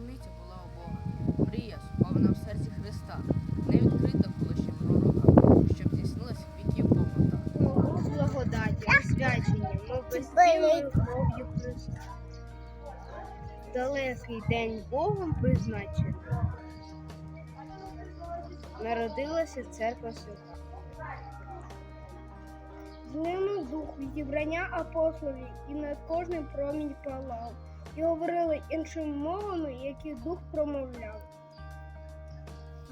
таємниця була у Бога. Мрія схована в серці Христа, не відкрита колишнім пророкам, щоб здійснилася в віків повнота. Богу благодаті, освячення, ми безцінною кров'ю Христа. Далекий день Богом призначений. Народилася церква свята. Злинув дух від зібрання апостолів і над кожним промінь палав. І говорили іншими мовами, які дух промовляв.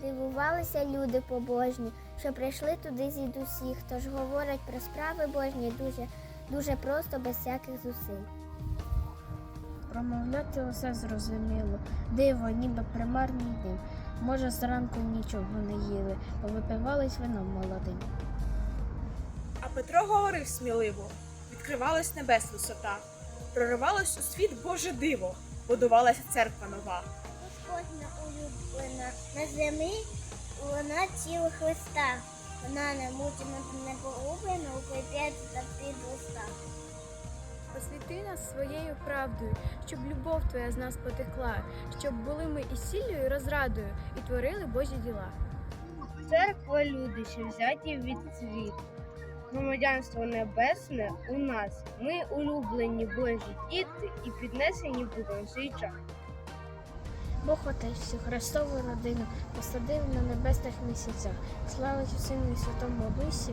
Дивувалися люди побожні, що прийшли туди звідусіх, тож говорять про справи божні дуже, дуже просто, без всяких зусиль. Промовляти усе зрозуміло, диво, ніби примарний дим. Може, зранку нічого не їли, повипивались вином молодим. А Петро говорив сміливо, відкривалась небес висота, проривалось у світ Боже диво, будувалася церква нова. Господня улюблена на землі вона тіло Христа. Вона не мучена не погублена, укріпляється та під уста. Освіти нас своєю правдою, щоб любов твоя з нас потекла, щоб були ми і сіллю, і розрадою, і творили Божі діла. Церква люди, що взяті від світу. Громадянство небесне у нас. Ми улюблені Божі діти і піднесені будемо в свій час. Бог Отець всю Христову родину посадив на небесних місяцях, славить сину і святому Дусі,